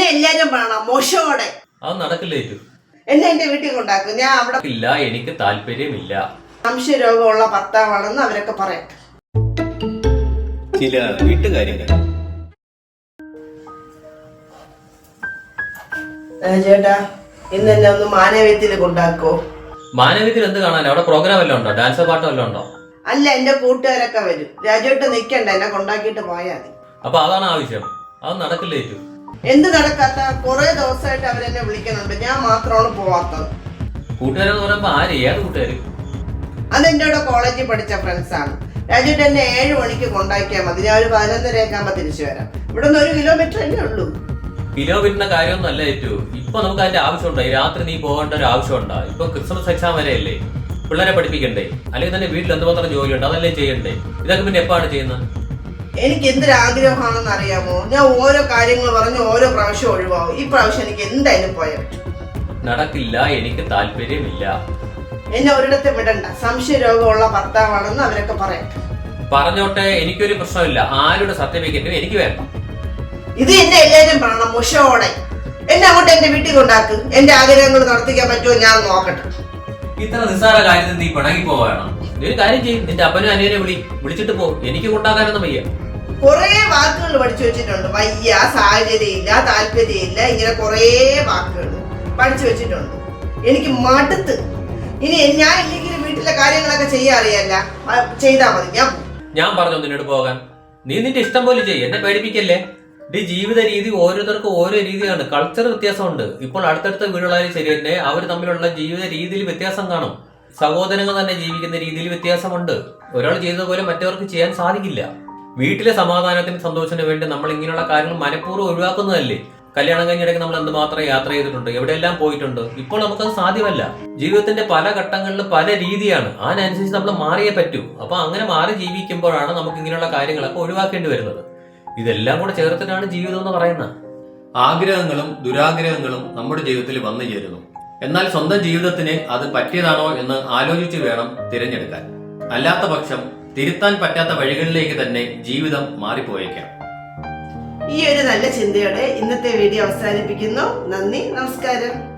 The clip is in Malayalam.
എന്നെ എല്ലാരും വേണം മോശമോടെ. അത് നടക്കില്ലേ എന്നെ എന്റെ വീട്ടിൽ കൊണ്ടാക്കും. ഞാൻ അവിടെ ഇല്ല എനിക്ക് താല്പര്യമില്ല. സംശയരോഗമുള്ള ഭർത്താവാണെന്ന് അവരൊക്കെ പറയാം. ചില വീട്ടുകാര്യങ്ങൾ. ചേട്ടാ ഇന്ന് എന്നെ ഒന്ന് മാനവ്യത്തിൽ കൊണ്ടാക്കോ. മാനവീയത്തിൽ എന്ത് കാണാൻ അവിടെ പ്രോഗ്രാം വല്ലതും ഉണ്ടോ? ഡാൻസോ പാട്ടോ വല്ലതും ഉണ്ടോ? അല്ല എന്റെ കൂട്ടുകാരൊക്കെ വരും. രാജോട്ട് നിക്കണ്ട എന്നെ കൊണ്ടാക്കിയിട്ട് പോയാൽ മതി. അപ്പൊ അതാണ് ആവശ്യം അത് നടക്കില്ല ഏറ്റു എന്ത് നടക്കാത്ത കുറെ ദിവസമായിട്ട് അവരെന്നെ വിളിക്കുന്നുണ്ട്. ഞാൻ മാത്രമാണ് പോവാത്തത്. കൂട്ടുകാരെന്ന് പറയുമ്പോ ആര്? ഏത് കൂട്ടുകാര്? അത് എന്റെ കൂടെ കോളേജിൽ പഠിച്ച ഫ്രണ്ട്സ് ആണ്. രാജുട്ട് എന്നെ ഏഴ് മണിക്ക് കൊണ്ടാക്കിയാൽ മതി. ഞാൻ ഒരു പതിനൊന്നരയൊക്കെ ആകുമ്പോൾ തിരിച്ചു വരാം. ഇവിടെ നിന്ന് ഒരു കിലോമീറ്റർ അല്ലേ ഉള്ളൂ. കിലോമീറ്ററിന്റെ കാര്യമൊന്നും അല്ല ഏറ്റു ഇപ്പൊ നമുക്ക് അതിന്റെ ആവശ്യമുണ്ടോ? ഈ രാത്രി നീ പോകേണ്ട ഒരു ആവശ്യമുണ്ടോ? ഇപ്പൊ ക്രിസ്മസ് എക്സാം വരെയല്ലേ പിള്ളേരെ പഠിപ്പിക്കണ്ടേ? അല്ലെങ്കിൽ തന്നെ വീട്ടിൽ എന്തുമാത്രം ജോലിയുണ്ട്? അതല്ലേ ചെയ്യണ്ടേ? ഇതൊക്കെ പിന്നെ എപ്പാണ് ചെയ്യുന്നത്? എനിക്ക് എന്തൊരാഗ്രഹമാണെന്ന് അറിയാമോ ഞാൻ ഓരോ കാര്യങ്ങൾ പറഞ്ഞ് ഓരോ പ്രാവശ്യം ഒഴിവാകും ഈ പ്രാവശ്യം എനിക്ക് എന്തായാലും പോയാൽ നടക്കില്ല എനിക്ക് താല്പര്യമില്ല. എന്നെ ഒരിടത്ത് വിടണ്ട. സംശയ രോഗമുള്ള ഭർത്താവാണെന്ന് അവരൊക്കെ പറയട്ടെ പറഞ്ഞോട്ടെ എനിക്കൊരു പ്രശ്നമില്ല. ആരുടെ സർട്ടിഫിക്കറ്റും എനിക്ക് വേണ്ട. ഇത് എന്നെ എല്ലാവരും പറയണം മുഷോടെ. എന്നെ അങ്ങോട്ട് എന്റെ വീട്ടിൽ കൊണ്ടാക്ക്. എന്റെ ആഗ്രഹങ്ങൾ നടത്തിക്കാൻ പറ്റുമോ ഞാൻ നോക്കട്ടെ. ഇത്ര നിസ്സാര കാര്യത്തിൽ നീ പിണങ്ങി പോവാണ് ഒരു കാര്യം ചെയ്യും. നിന്റെ അപ്പനും അനിയനെ വിളി. വിളിച്ചിട്ട് പോ. എനിക്ക് കൊണ്ടാക്കാനൊന്നും വയ്യ. കുറേ വാക്കുകൾ പഠിച്ചു വെച്ചിട്ടുണ്ട്. വയ്യ സാഹചര്യമില്ല താല്പര്യമില്ല ഇങ്ങനെ കുറേ വാക്കുകൾ പഠിച്ചു വെച്ചിട്ടുണ്ട്. എനിക്ക് മടുത്ത്. ഇനി ഞാൻ ഇല്ലെങ്കിൽ വീട്ടിലെ കാര്യങ്ങളൊക്കെ ചെയ്യാൻ അറിയാല്ല. ചെയ്താ മതി. ഞാൻ ഞാൻ പറഞ്ഞു നിന്നോട് പോകാൻ. നീ നിന്റെ ഇഷ്ടം പോലെ ചെയ്യ്. എന്നെ പേടിപ്പിക്കല്ലേ? ഈ ജീവിത രീതി ഓരോരുത്തർക്കും ഓരോ രീതിയാണ്. കൾച്ചർ വ്യത്യാസമുണ്ട്. ഇപ്പോൾ അടുത്തടുത്ത വീടുകളായാലും ശരി തന്നെ അവർ തമ്മിലുള്ള ജീവിത രീതിയിൽ വ്യത്യാസം കാണും. സഹോദരങ്ങൾ തന്നെ ജീവിക്കുന്ന രീതിയിൽ വ്യത്യാസമുണ്ട്. ഒരാൾ ചെയ്തതുപോലെ മറ്റവർക്ക് ചെയ്യാൻ സാധിക്കില്ല. വീട്ടിലെ സമാധാനത്തിന് സന്തോഷത്തിന് വേണ്ടി നമ്മൾ ഇങ്ങനെയുള്ള കാര്യങ്ങൾ മനഃപൂർവം ഒഴിവാക്കുന്നതല്ലേ? കല്യാണം കഴിഞ്ഞിടയ്ക്ക് നമ്മൾ എന്തുമാത്രം യാത്ര ചെയ്തിട്ടുണ്ട് എവിടെയെല്ലാം പോയിട്ടുണ്ട് ഇപ്പോൾ നമുക്കത് സാധ്യമല്ല. ജീവിതത്തിന്റെ പല ഘട്ടങ്ങളിലും പല രീതിയാണ്. അതിനനുസരിച്ച് നമ്മൾ മാറിയേ പറ്റൂ. അപ്പൊ അങ്ങനെ മാറി ജീവിക്കുമ്പോഴാണ് നമുക്ക് ഇങ്ങനെയുള്ള കാര്യങ്ങളൊക്കെ ഒഴിവാക്കേണ്ടി വരുന്നത്. ഇതെല്ലാം കൂടെ ചേർത്തിട്ടാണ് ജീവിതം എന്ന് പറയുന്നത്. ആഗ്രഹങ്ങളും ദുരാഗ്രഹങ്ങളും നമ്മുടെ ജീവിതത്തിൽ വന്നു ചേരുന്നു. എന്നാൽ സ്വന്തം ജീവിതത്തിന് അത് പറ്റിയതാണോ എന്ന് ആലോചിച്ച് വേണം തിരഞ്ഞെടുക്കാൻ. അല്ലാത്ത പക്ഷം തിരുത്താൻ പറ്റാത്ത വഴികളിലേക്ക് തന്നെ ജീവിതം മാറിപ്പോയേക്കാം. ഈ ഒരു നല്ല ചിന്തയോടെ ഇന്നത്തെ വീഡിയോ അവസാനിപ്പിക്കുന്നു. നന്ദി നമസ്കാരം.